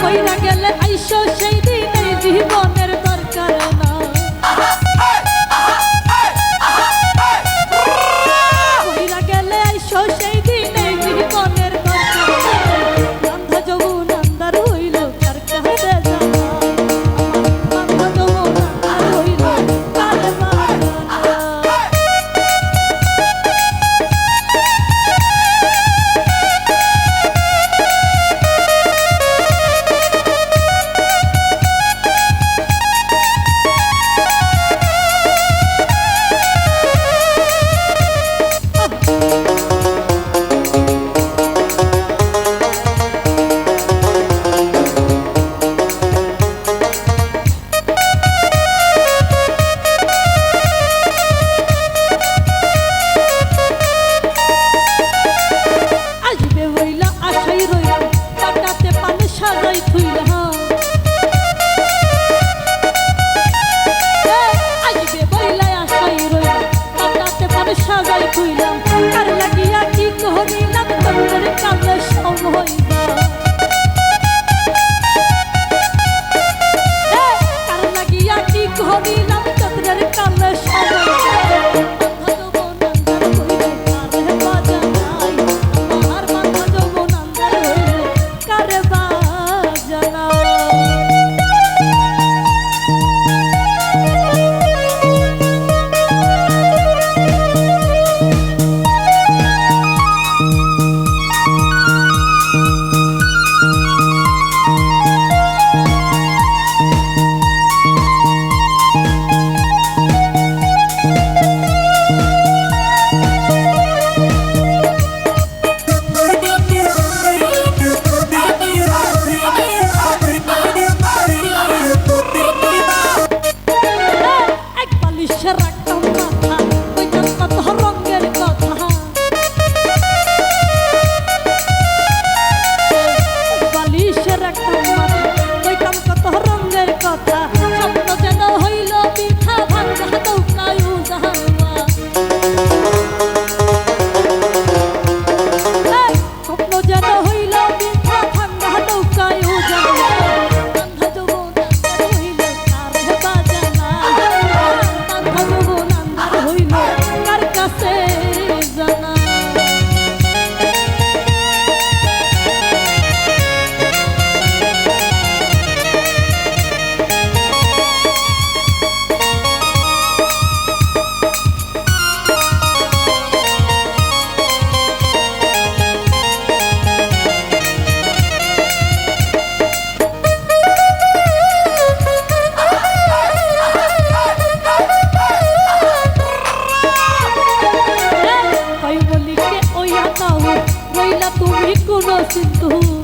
কইরা গেলে আইসো সেই সবাই খুইলাম। আর লাগিয়া কি করিলাম তোর কালে সিদ্ধ